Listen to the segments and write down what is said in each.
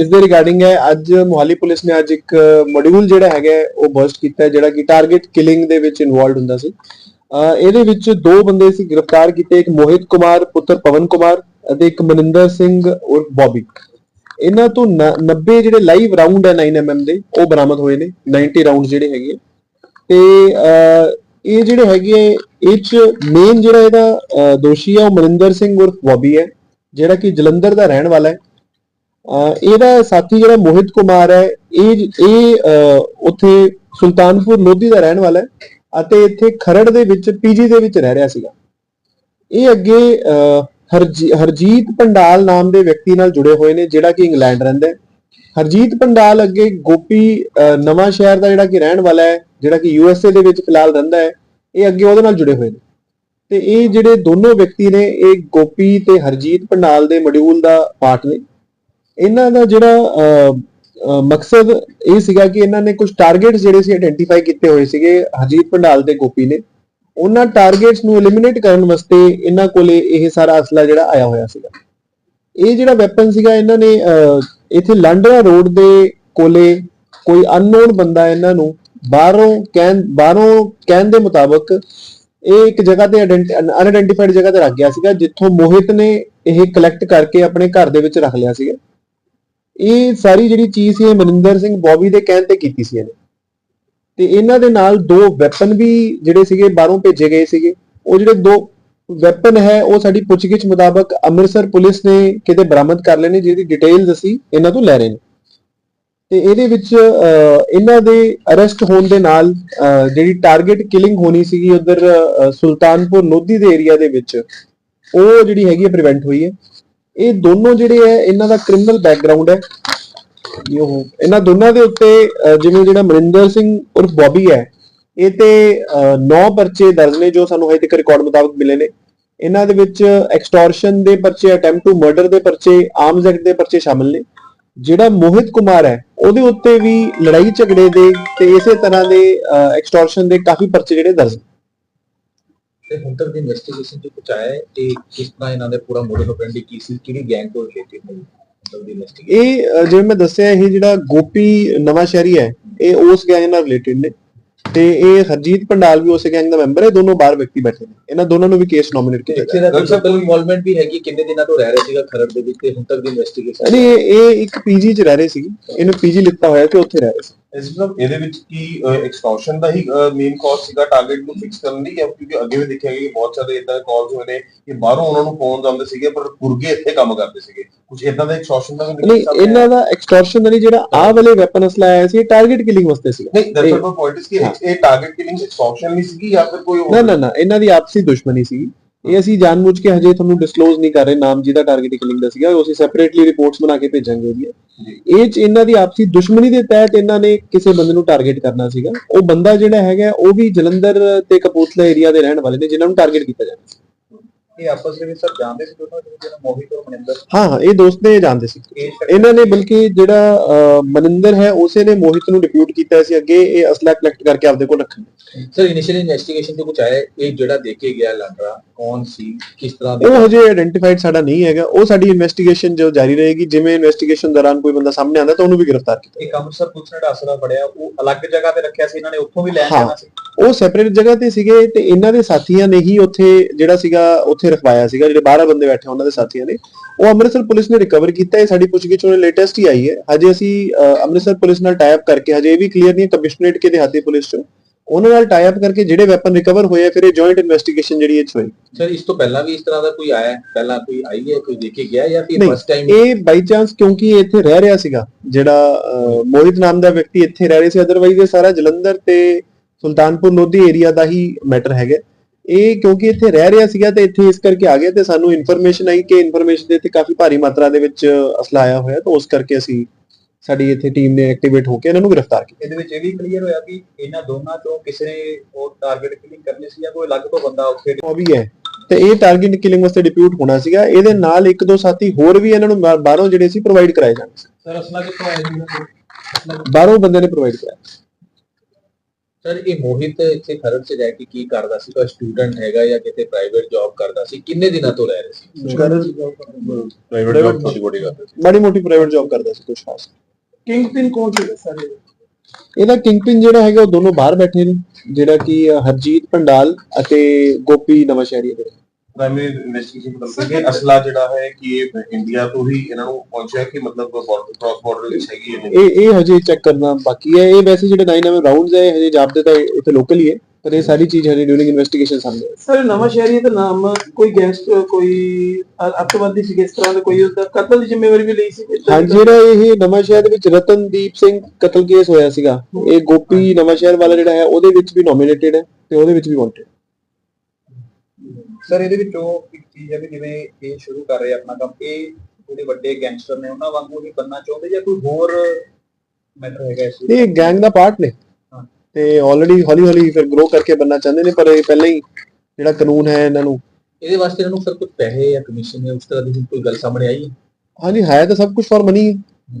ਇਸ ਦੇ ਰਿਗਾਰਡਿੰਗ ਹੈ ਅੱਜ ਮੋਹਾਲੀ ਪੁਲਿਸ ਨੇ ਅੱਜ ਇੱਕ ਮੋਡਿਊਲ ਜਿਹੜਾ ਹੈਗਾ ਉਹ ਬਰਸਟ ਕੀਤਾ ਜਿਹੜਾ ਕਿ ਟਾਰਗੇਟ ਕਿਲਿੰਗ ਦੇ ਵਿੱਚ ਇਨਵੋਲਡ ਹੁੰਦਾ ਸੀ। ਇਹਦੇ ਵਿੱਚ ਦੋ ਬੰਦੇ ਸੀ ਗ੍ਰਿਫਤਾਰ ਕੀਤੇ ਇੱਕ ਮੋਹਿਤ ਕੁਮਾਰ ਪੁੱਤਰ ਪਵਨ ਕੁਮਾਰ ਅਤੇ ਇੱਕ ਮਨਿੰਦਰ ਸਿੰਘ ਔਰ ਬੌਬੀ। ਇਹਨਾਂ ਤੋਂ ਨ- 90 ਜਿਹੜੇ ਲਾਈਵ ਰਾਉਂਡ ਹੈ 9mm ਦੇ ਉਹ ਬਰਾਮਦ ਹੋਏ ਨੇ 90 ਰਾਉਂਡ ਜਿਹੜੇ ਹੈਗੇ ਆ। ਤੇ ਇਹ ਜਿਹੜੇ ਹੈਗੇ ਆ, ਇਹ ਚ ਮੇਨ ਜਿਹੜਾ ਇਹਦਾ ਦੋਸ਼ੀ ਹੈ ਉਹ ਮਨਿੰਦਰ ਸਿੰਘ ਉਰਫ ਬੌਬੀ ਹੈ ਜਿਹੜਾ ਕਿ ਜਲੰਧਰ ਦਾ ਰਹਿਣ ਵਾਲਾ ਹੈ। ਇਹਦਾ ਸਾਥੀ ਜਿਹੜਾ ਮੋਹਿਤ ਕੁਮਾਰ ਹੈ, ਇਹ ਇਹ ਉੱਥੇ ਸੁਲਤਾਨਪੁਰ ਲੋਧੀ ਦਾ ਰਹਿਣ ਵਾਲਾ ਹੈ ਅਤੇ ਇੱਥੇ ਖਰੜ ਦੇ ਵਿੱਚ, ਪੀਜੀ ਦੇ ਵਿੱਚ ਰਹਿ ਰਿਹਾ ਸੀਗਾ। ਇਹ ਅੱਗੇ ਹਰਜੀ- ਹਰਜੀਤ ਪੰਡਾਲ ਨਾਮ ਦੇ ਵਿਅਕਤੀ ਨਾਲ ਜੁੜੇ ਹੋਏ ਨੇ, ਜਿਹੜਾ ਕਿ ਇੰਗਲੈਂਡ ਰਹਿੰਦਾ ਹੈ ਹਰਜੀਤ ਪੰਡਾਲ ਅੱਗੇ ਗੋਪੀ ਨਵਾਂ ਸ਼ਹਿਰ ਦਾ ਜਿਹੜਾ ਕਿ ਰਹਿਣ ਵਾਲਾ ਹੈ, ਜਿਹੜਾ ਕਿ ਯੂਐਸਏ ਦੇ ਵਿੱਚ ਫਿਲਹਾਲ ਰਹਿੰਦਾ ਹੈ, ਇਹ ਅੱਗੇ ਉਹਦੇ ਨਾਲ ਜੁੜੇ ਹੋਏ ਨੇ। ਤੇ ਇਹ ਜਿਹੜੇ ਦੋਨੋਂ ਵਿਅਕਤੀ ਨੇ, ਇਹ ਗੋਪੀ ਤੇ ਹਰਜੀਤ ਪੰਡਾਲ ਦੇ ਮੋਡਿਊਲ ਦਾ ਪਾਰਟ ਨੇ। ਇਹਨਾਂ ਦਾ ਜਿਹੜਾ ਅਹ, ਮਕਸਦ ਇਹ ਸੀਗਾ ਕਿ ਇਹਨਾਂ ਨੇ ਕੁਝ ਟਾਰਗੇਟਸ ਜਿਹੜੇ ਸੀ ਆਇਡੈਂਟੀਫਾਈ ਕੀਤੇ ਹੋਏ ਸੀਗੇ ਹਰਜੀਤ ਪੰਡਾਲ ਤੇ ਗੋਪੀ ਨੇ। ਉਹਨਾਂ ਟਾਰਗੇਟਸ ਨੂੰ ਐਲੀਮੀਨੇਟ ਕਰਨ ਵਾਸਤੇ ਇਹਨਾਂ ਕੋਲੇ ਇਹ ਸਾਰਾ ਅਸਲਾ ਜਿਹੜਾ ਆਇਆ ਹੋਇਆ ਸੀਗਾ। ਇਹ ਜਿਹੜਾ ਵੈਪਨ ਸੀਗਾ ਇਹਨਾਂ ਨੇ ਇੱਥੇ ਲਾਂਡਰਾ ਰੋਡ ਦੇ ਕੋਲੇ ਕੋਈ ਅਨਨੋਨ ਬੰਦਾ ਇਹਨਾਂ ਨੂੰ ਬਾਹਰੋਂ ਕਹਿਣ ਬਾਹਰੋਂ ਕਹਿਣ ਦੇ ਮੁਤਾਬਕ ਇਹ ਇੱਕ ਜਗ੍ਹਾ ਤੇ ਅਨਆਇਡੈਂਟੀਫਾਈਡ ਜਗ੍ਹਾ ਤੇ ਰੱਖ ਗਿਆ ਸੀਗਾ ਜਿੱਥੋਂ ਮੋਹਿਤ ਨੇ ਇਹ ਕਲੈਕਟ ਕਰਕੇ ਆਪਣੇ ਘਰ ਦੇ ਵਿੱਚ ਰੱਖ ਲਿਆ ਸੀਗਾ। ਇਹ ਸਾਰੀ ਜਿਹੜੀ ਚੀਜ਼ ਸੀ ਇਹ ਮਨਿੰਦਰ ਸਿੰਘ ਬੋਬੀ ਦੇ ਕਹਿਣ ਤੇ ਕੀਤੀ ਸੀ ਇਹਨੇ। ਤੇ ਇਹਨਾਂ ਦੇ ਨਾਲ ਦੋ ਵੈਪਨ ਵੀ ਜਿਹੜੇ ਸੀਗੇ ਬਾਹਰੋਂ ਭੇਜੇ ਗਏ ਸੀਗੇ। ਉਹ ਜਿਹੜੇ ਦੋ ਵੈਪਨ ਹੈ, ਉਹ ਸਾਡੀ ਪੁੱਛਗਿੱਛ ਮੁਤਾਬਕ ਅੰਮ੍ਰਿਤਸਰ ਪੁਲਿਸ ਨੇ ਕਿਤੇ ਬਰਾਮਦ ਕਰ ਲੈਣੇ ਜਿਹਦੀ ਡਿਟੇਲਸ ਅਸੀਂ ਇਹਨਾਂ ਤੋਂ ਲੈ ਰਹੇ ਨੇ। ਤੇ ਇਹਦੇ ਵਿੱਚ ਇਹਨਾਂ ਦੇ ਅਰੈਸਟ ਹੋਣ ਦੇ ਨਾਲ ਜਿਹੜੀ ਟਾਰਗੇਟ ਕਿਲਿੰਗ ਹੋਣੀ ਸੀਗੀ ਉਧਰ ਸੁਲਤਾਨਪੁਰ ਲੋਧੀ ਦੇ ਏਰੀਆ ਦੇ ਵਿੱਚ, ਉਹ ਜਿਹੜੀ ਹੈਗੀ ਹੈ ਪ੍ਰੀਵੈਂਟ ਹੋਈ ਹੈ। ਇਹ ਦੋਨੋਂ ਜਿਹੜੇ ਹੈ, ਇਹਨਾਂ ਦਾ ਕ੍ਰਿਮੀਨਲ ਬੈਕਗ੍ਰਾਉਂਡ ਹੈ। ਇਹ ਇਹਨਾਂ ਦੋਨਾਂ ਦੇ ਉੱਤੇ ਜਿਵੇਂ ਜਿਹੜਾ ਮਰਿੰਦਰ ਸਿੰਘ ਉਰਫ ਬੌਬੀ ਹੈ, ਇਹ ਤੇ 9 ਪਰਚੇ ਦਰਜ ਨੇ ਜੋ ਸਾਨੂੰ ਹਜੇ ਤੱਕ ਰਿਕਾਰਡ ਮੁਤਾਬਕ ਮਿਲੇ ਨੇ। ਇਹਨਾਂ ਦੇ ਵਿੱਚ ਐਕਸਟੋਰਸ਼ਨ ਦੇ ਪਰਚੇ ਅਟੈਂਪਟ ਟੂ ਮਰਡਰ ਦੇ ਪਰਚੇ ਆਰਮਸ ਐਕਟ ਦੇ ਪਰਚੇ ਸ਼ਾਮਲ ਨੇ। ਜਿਹੜਾ ਮੋਹਿਤ ਕੁਮਾਰ ਹੈ, ਉਹਦੇ ਉੱਤੇ ਵੀ ਲੜਾਈ ਝਗੜੇ ਦੇ ਤੇ ਇਸੇ ਤਰ੍ਹਾਂ ਦੇ ਐਕਸਟੋਰਸ਼ਨ ਦੇ ਕਾਫੀ ਪਰਚੇ ਜਿਹੜੇ ਦਰਜ ਨੇ। ਤੇ ਹੁਣ ਤੱਕ ਦੀ ਇਨਵੈਸਟੀਗੇਸ਼ਨ ਚ ਕੁਝ ਆਇਆ ਹੈ ਕਿ ਕਿਸ ਤਰ੍ਹਾਂ ਇਹਨਾਂ ਦੇ ਪੂਰਾ ਮੋਡਲ ਆਪਰੈਂਡੀ ਕੀ ਸੀ ਕਿਹੜੀ ਗੈਂਗ ਤੋਂ ਰਿਲੇਟਡ ਹੈ ਮਤਲਬ ਦੀ ਇਨਵੈਸਟੀਗੇਸ਼ਨ ਇਹ ਜਿਵੇਂ ਮੈਂ ਦੱਸਿਆ ਇਹ ਜਿਹੜਾ ਗੋਪੀ ਨਵਾਂ ਸ਼ਹਿਰੀ ਹੈ ਇਹ ਉਸ ਗੈਂਗ ਨਾਲ ਰਿਲੇਟਡ ਨੇ। ਤੇ ਇਹ ਹਰਜੀਤ ਪੰਡਾਲ ਵੀ ਉਸੇ ਗੈਂਗ ਦਾ ਮੈਂਬਰ ਹੈ ਦੋਨੋਂ ਬਾਹਰ ਵਿਅਕਤੀ ਬੈਠੇ ਨੇ। ਇਹਨਾਂ ਦੋਨਾਂ ਨੂੰ ਵੀ ਕੇਸ ਨੋਮੀਨੇਟ ਕੀਤਾ ਗਿਆ ਦਾ ਟੋਟਲ ਇਨਵੋਲਵਮੈਂਟ ਵੀ ਹੈਗੀ ਕਿੰਨੇ ਦਿਨਾਂ ਤੋਂ ਰਹਿ ਰਿਹਾ ਸੀਗਾ ਖਰੜ ਦੇ ਵਿੱਚ ਤੇ ਹੁਣ ਤੱਕ ਦੀ ਇਨਵੈਸਟੀਗੇਸ਼ਨ ਨਹੀਂ ਇਹ ਇਹ ਇੱਕ ਪੀਜੀ ਚ ਰਹਿ ਰਹੇ ਸੀ ਇਹਨੂੰ ਪੀਜੀ ਲਿੱਤਾ ਹੋਇਆ ਤੇ ਉੱਥੇ ਰਹਿ ਰਹੇ ਸੀ। ਇਸ ਮਤਲਬ ਇਹਦੇ ਵਿੱਚ ਕੀ ਐਕਸਟੋਰਸ਼ਨ ਦਾ ਹੀ ਮੇਨ ਕਾਜ਼ ਸੀਗਾ ਟਾਰਗੇਟ ਨੂੰ ਫਿਕਸ ਕਰਨ ਦੀ ਕਿਉਂਕਿ ਅੱਗੇ ਵੀ ਦੇਖਿਆ ਗਿਆ ਕਿ ਬਹੁਤ ਸਾਰੇ ਇਦਾਂ ਦੇ ਕਾਲਸ ਹੋਏ ਨੇ ਕਿ ਬਾਹਰੋਂ ਉਹਨਾਂ ਨੂੰ ਫੋਨ ਆਉਂਦੇ ਸੀਗੇ ਪਰ ਗੁਰਗੇ ਇੱਥੇ ਕੰਮ ਕਰਦੇ ਸੀਗੇ ਕੁਝ ਇਦਾਂ ਦਾ ਐਕਸਟੋਰਸ਼ਨ ਦਾ ਨਹੀਂ? ਇਹਨਾਂ ਦਾ ਐਕਸਟੋਰਸ਼ਨ ਦਾ ਨਹੀਂ ਜਿਹੜਾ ਆਹ ਵਾਲੇ ਵੈਪਨ ਅਸਲਾ ਆਇਆ ਸੀ ਟਾਰਗੇਟ ਕਿਲਿੰਗ ਵਾਸਤੇ ਸੀ ਨਹੀਂ ਦਰਅਸਲ ਪਰ ਪੁਆਇੰਟ ਇਸ ਕਿ ਇਹ ਟਾਰਗੇਟ ਕਿਲਿੰਗ ਐਕਸਟੋਰਸ਼ਨ ਨਹੀਂ ਸੀਗੀ ਜਾਂ ਫਿਰ ਕੋਈ ਨਾ ਨਾ ਨਾ ਇਹਨਾਂ ਦੀ ਆਪਸੀ ਦੁਸ਼ਮਣੀ ਸੀ ਇਹ ਅਸੀਂ ਜਾਣਬੁੱਝ ਕੇ ਹਜੇ ਤੁਹਾਨੂੰ ਡਿਸਕਲੋਜ਼ ਨਹੀਂ ਕਰ ਰਹੇ ਨਾਮ ਜਿਹਦਾ ਟਾਰਗੇਟ ਕਿਲਿੰਗ ਦਾ ਸੀਗਾ ਉਹ ਅਸੀਂ ਸੈਪਰੇਟਲੀ ਰਿਪੋਰਟਸ ਬਣਾ ਕੇ ਭੇਜਾਂਗੇ ਉਹਦੀਆਂ। ਇਹ ਚ ਇਹਨਾਂ ਦੀ ਆਪਸੀ ਦੁਸ਼ਮਣੀ ਦੇ ਤਹਿਤ ਇਹਨਾਂ ਨੇ ਕਿਸੇ ਬੰਦੇ ਨੂੰ ਟਾਰਗੇਟ ਕਰਨਾ ਸੀਗਾ। ਉਹ ਬੰਦਾ ਜਿਹੜਾ ਹੈਗਾ, ਉਹ ਵੀ ਜਲੰਧਰ ਤੇ ਕਪੂਰਥਲਾ ਏਰੀਆ ਦੇ ਰਹਿਣ ਵਾਲੇ ਨੇ, ਜਿਨ੍ਹਾਂ ਨੂੰ ਟਾਰਗੇਟ ਕੀਤਾ ਜਾਣਾ ਸੀ। ਇਹ ਆਪਸ ਦੇ ਵਿੱਚ ਸਰ ਜਾਣਦੇ ਸੀ ਦੋਨੋਂ ਜਿਹੜਾ ਮੋਹਿਤ ਔਰ ਮਨਿੰਦਰ ਹਾਂ ਹਾਂ ਇਹ ਦੋਸਤ ਨੇ ਇਹ ਜਾਣਦੇ ਸੀ। ਇਹ ਇਹਨਾਂ ਨੇ ਬਲਕਿ ਜਿਹੜਾ ਅਹ, ਮਨਿੰਦਰ ਹੈ ਉਸੇ ਨੇ ਮੋਹਿਤ ਨੂੰ ਡਿਪਿਊਟ ਕੀਤਾ ਸੀ। ਅੱਗੇ ਇਹ ਅਸਲਾ ਕਲੈਕਟ ਕਰਕੇ ਆਪਦੇ ਕੋਲ ਰੱਖਣ ਸਰ ਇਨੀਸ਼ੀਅਲ ਇਨਵੈਸਟੀਗੇਸ਼ਨ ਤੋਂ ਕੁਝ ਆਇਆ ਹੈ? ਇਹ ਜਿਹੜਾ ਦੇ ਕੇ ਗਿਆ ਲਾਂਡਰਾ ਕੌਣ ਸੀ? ਕਿਸ ਤਰ੍ਹਾਂ ਦੇ ਉਹ ਹਜੇ ਆਇਡੈਂਟੀਫਾਈਡ ਸਾਡਾ ਨਹੀਂ ਹੈਗਾ। ਉਹ ਸਾਡੀ ਇਨਵੈਸਟੀਗੇਸ਼ਨ ਜੋ ਜਾਰੀ ਰਹੇਗੀ ਜਿਵੇਂ ਇਨਵੈਸਟੀਗੇਸ਼ਨ ਦੌਰਾਨ ਕੋਈ ਬੰਦਾ ਸਾਹਮਣੇ ਤਾਂ ਉਹਨੂੰ ਵੀ ਗ੍ਰਿਫਤਾਰ ਕੀਤਾ ਇੱਕ ਅੰਮ੍ਰਿਤਸਰ ਪੁਲਿਸ ਨੇ ਡਾਸਰਾ ਫੜਿਆ ਉਹ ਅਲੱਗ ਜਗ੍ਹਾ ਤੇ ਰੱਖਿਆ ਸੀ। ਇਹਨਾਂ ਨੇ ਉੱਥੋਂ ਵੀ ਹਾਂ। ਜਾਣਾ ਸੀ। ਉਹ ਸੈਪਰੇਟ ਜਗ੍ਹਾ ਤੇ ਸੀਗੇ ਤੇ ਇਹਨਾਂ ਦੇ ਸਾਥੀਆਂ ਨੇ ਹੀ ਉੱਥੇ ਜਿਹੜਾ ਸੀਗਾ ਉੱਥੇ ਰਖਵਾਇਆ ਸੀਗਾ ਜਿਹੜੇ 12 ਬੰਦੇ ਬੈਠੇ ਉਹਨਾਂ ਦੇ ਸਾਥੀਆਂ ਨੇ। ਉਹ ਅੰਮ੍ਰਿਤਸਰ ਪੁਲਿਸ ਨੇ ਰਿਕਵਰ ਕੀਤਾ ਇਹ ਸਾਡੀ ਪੁੱਛਗਿੱਛ ਉਹਨੇ ਲੇਟੈਸਟ ਹੀ ਆਈ ਹੈ। ਹਜੇ ਅਸੀਂ ਅੰਮ੍ਰਿਤਸਰ ਪੁਲਿਸ ਨਾਲ ਟਾਈ ਅਪ ਕਰਕੇ ਹਜੇ ਇਹ ਵੀ ਕਲੀਅਰ ਨਹੀਂ ਕਮਿਸ਼ਨਰੇਟ ਕੇ ਦਿਹਾਤੀ ਪੁਲਿਸ ਚ। ਉਹਨਾਂ ਨਾਲ ਟਾਈ ਅਪ ਕਰਕੇ ਜਿਹੜੇ ਵੈਪਨ ਰਿਕਵਰ ਹੋਏ ਆ, ਫਿਰ ਇਹ ਜੁਆਇੰਟ ਇਨਵੈਸਟੀਗੇਸ਼ਨ ਜਿਹੜੀ ਇਹ ਹੋਈ। ਸਰ ਇਸ ਤੋਂ ਪਹਿਲਾਂ ਵੀ ਇਸ ਤਰ੍ਹਾਂ ਦਾ ਕੋਈ ਆਇਆ? ਹੈ ਪਹਿਲਾਂ ਕੋਈ ਆਈ ਹੈ ਕੋਈ ਦੇ ਕੇ ਗਿਆ ਜਾਂ ਫਿਰ ਫਸਟ ਟਾਈਮ ਇਹ ਬਾਈ ਚਾਂਸ ਕਿਉਂਕਿ ਇਹ ਇੱਥੇ ਰਹਿ ਰਿਹਾ ਸੀਗਾ ਜਿਹੜਾ ਮੋਹਿਤ ਨਾਮ ਦਾ ਵਿਅਕਤੀ ਇੱਥੇ ਰਹਿ ਰਿਹਾ ਸੀ ਅਦਰਵਾਈਜ਼ ਇਹ ਸਾਰਾ ਜਲੰਧਰ ਤੇ ਸੁਲਤਾਨਪੁਰ ਲੋਧੀ ਏਰੀਆ ਦਾ ਹੀ ਮੈਟਰ ਹੈਗਾ। ਇਹ ਕਿਉਂਕਿ ਇੱਥੇ ਰਹਿ ਰਿਹਾ ਸੀਗਾ ਤੇ ਇੱਥੇ ਇਸ ਕਰਕੇ ਆ ਗਿਆ ਤੇ ਸਾਨੂੰ ਇਨਫੋਰਮੇਸ਼ਨ ਆਈ ਕਿ ਇਨਫੋਰਮੇਸ਼ਨ ਦੇ ਇੱਥੇ ਕਾਫੀ ਭਾਰੀ ਮਾਤਰਾ ਦੇ ਵਿੱਚ ਅਸਲਾ ਆਇਆ ਹੋਇਆ ਤਾਂ ਉਸ ਕਰਕੇ ਅਸੀਂ ਸਾਡੀ ਇੱਥੇ ਟੀਮ ਨੇ ਐਕਟੀਵੇਟ ਹੋ ਕੇ ਇਹਨਾਂ ਨੂੰ ਗ੍ਰਿਫਤਾਰ ਕੀਤਾ। ਇਹਦੇ ਵਿੱਚ ਇਹ ਵੀ ਕਲੀਅਰ ਹੋਇਆ ਕਿ ਇਹਨਾਂ ਦੋਨਾਂ ਤੋਂ ਕਿਸੇ ਨੇ ਉਹ ਟਾਰਗੇਟ ਕਿਲਿੰਗ ਕਰਨੀ ਸੀ ਜਾਂ ਕੋਈ ਅਲੱਗ ਤੋਂ ਬੰਦਾ ਉੱਥੇ ਉਹ ਵੀ ਹੈ। ਤੇ ਇਹ ਟਾਰਗੇਟ ਕਿਲਿੰਗ ਵਾਸਤੇ ਡਿਪਿਊਟ ਹੋਣਾ ਸੀਗਾ। ਇਹਦੇ ਨਾਲ ਇੱਕ ਦੋ ਸਾਥੀ ਹੋਰ ਵੀ ਇਹਨਾਂ ਨੂੰ ਬਾਹਰੋਂ ਜਿਹੜੇ ਸੀ ਪ੍ਰੋਵਾਈਡ ਕਰਾਏ ਜਾਣ। ਸਰ ਅਸਲਾ ਕਿੱਥੋਂ ਆਇਆ ਜੀ ਬਾਹਰੋਂ ਬੰਦੇ ਨੇ ਪ੍ਰੋਵਾਈਡ ਕਰਾਇਆ ਸਰ ਇਹ ਮੋਹਿਤ ਇੱਥੇ ਖਰੜ ਚ ਰਹਿ ਕੇ ਕੀ ਕਰਦਾ ਸੀ? ਕੋਈ ਸਟੂਡੈਂਟ ਹੈਗਾ ਜਾਂ ਕਿਤੇ ਪ੍ਰਾਈਵੇਟ ਜੌਬ ਕਰਦਾ ਸੀ? ਕਿੰਨੇ ਦਿਨਾਂ ਤੋਂ ਰਹਿ ਰਹੇ ਸੀ? ਪ੍ਰਾਈਵੇਟ ਜੌਬ ਛੋਟੀ ਕਰਦੇ ਸੀ। ਮਾੜੀ ਮੋਟੀ ਪ੍ਰਾਈਵੇਟ ਜੌਬ ਕਰਦਾ ਸੀ। ਕੁਝ ਖਾਸ। ਕਿੰਗ ਪਿਨ ਕੌਣ ਸੀ ਸਾਰੇ ਇਹਦਾ ਕਿੰਗਪਿਨ ਜਿਹੜਾ ਹੈਗਾ ਉਹ ਦੋਨੋਂ ਬਾਹਰ ਬੈਠੇ ਨੇ ਜਿਹੜਾ ਕਿ ਹਰਜੀਤ ਪੰਡਾਲ ਅਤੇ ਗੋਪੀ ਨਵਾਂਸ਼ਹਿਰੀ ਦੇ। ਪ੍ਰਾਇਮਰੀ ਇਨਵੈਸਟੀਗੇਸ਼ਨ ਪਤਾ ਕਿ ਅਸਲਾ ਜਿਹੜਾ ਹੈ ਕਿ ਇਹ ਇੰਡੀਆ ਤੋਂ ਹੀ ਇਹਨਾਂ ਨੂੰ ਪਹੁੰਚਿਆ ਕਿ ਮਤਲਬ ਬਾਰਡਰ ਕ੍ਰਾਸ ਬਾਰਡਰ ਵਿੱਚ ਹੈਗੀ ਇਹ ਇਹ ਹਜੇ ਚੈੱਕ ਕਰਨਾ ਬਾਕੀ ਹੈ ਇਹ ਵੈਸੇ ਜਿਹੜੇ 9 ਨਵੇਂ ਰਾਉਂਡਸ ਹੈ ਹਜੇ ਜਾਪਦੇ ਤਾਂ ਇੱਥੇ ਲੋਕਲ ਹੀ ਹੈ ਪਰ ਇਹ ਸਾਰੀ ਚੀਜ਼ ਹਜੇ ਡਿਊਰਿੰਗ ਇਨਵੈਸਟੀਗੇਸ਼ਨ ਸਾਹਮਣੇ। ਸਰ ਨਵਾਂ ਸ਼ਹਿਰੀ ਦਾ ਨਾਮ ਕੋਈ ਗੈਂਗਸਟਰ ਕੋਈ ਅੱਤਵਾਦੀ ਸੀ ਇਸ ਤਰ੍ਹਾਂ ਦਾ ਕੋਈ ਉਸਦਾ ਕਤਲ ਦੀ ਜ਼ਿੰਮੇਵਾਰੀ ਵੀ ਲਈ ਸੀ ਹਾਂ ਜਿਹੜਾ ਇਹ ਨਵਾਂ ਸ਼ਹਿਰ ਦੇ ਵਿੱਚ ਰਤਨਦੀਪ ਸਿੰਘ ਕਤਲ ਕੇਸ ਹੋਇਆ ਸੀਗਾ ਇਹ ਗੋਪੀ ਨਵਾਂ ਸ਼ਹਿਰ ਵਾਲਾ ਜਿਹੜਾ ਹੈ ਉਹਦੇ ਵਿੱਚ ਵੀ ਨੋਮੀਨੇਟਡ ਹੈ ਤੇ ਉਹਦੇ ਵਿੱਚ ਵੀ ਵਾਂਟਡ ਸਰ ਇਹਦੇ ਵਿੱਚੋਂ ਇੱਕ ਚੀਜ਼ ਹੈ ਵੀ ਜਿਵੇਂ ਇਹ ਸ਼ੁਰੂ ਕਰ ਰਹੇ ਆਪਣਾ ਕੰਮ ਇਹ ਜਿਹੜੇ ਵੱਡੇ ਗੈਂਗਸਟਰ ਨੇ ਉਹਨਾਂ ਵਾਂਗੂ ਹੀ ਬੰਨਾ ਚਾਹੁੰਦੇ ਜਾਂ ਕੋਈ ਹੋਰ ਮੈਟਰ ਹੈਗਾ ਇਸ? ਇਹ ਗੈਂਗ ਦਾ? ਪਾਰਟ ਨੇ। ਹਾਂ। ਤੇ ਆਲਰੇਡੀ ਹੌਲੀ ਹੌਲੀ ਫਿਰ ਗਰੋ ਕਰਕੇ ਬੰਨਾ ਚਾਹੁੰਦੇ ਨੇ ਪਰ ਇਹ ਪਹਿਲਾਂ ਹੀ ਜਿਹੜਾ ਕਾਨੂੰਨ ਹੈ ਇਹਨਾਂ ਨੂੰ ਇਹਦੇ ਵਾਸਤੇ ਇਹਨਾਂ ਨੂੰ ਸਰ ਕੁਝ ਪੈਸੇ ਜਾਂ ਕਮਿਸ਼ਨ ਜਾਂ ਉਸ ਤਰ੍ਹਾਂ ਦੀ ਕੋਈ ਗੱਲ ਸਾਹਮਣੇ ਆਈ? ਹੈ ਹਾਂਜੀ ਹੈ ਤਾਂ ਸਭ ਕੁਝ ਫॉर ਮਨੀ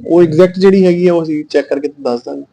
ਉਹ ਐਗਜ਼ੈਕਟ ਜਿਹੜੀ ਹੈਗੀ ਆ ਉਹ ਅਸੀਂ ਚੈੱਕ ਕਰਕੇ ਤੁਹਾਨੂੰ ਦੱਸ ਦਾਂਗੇ।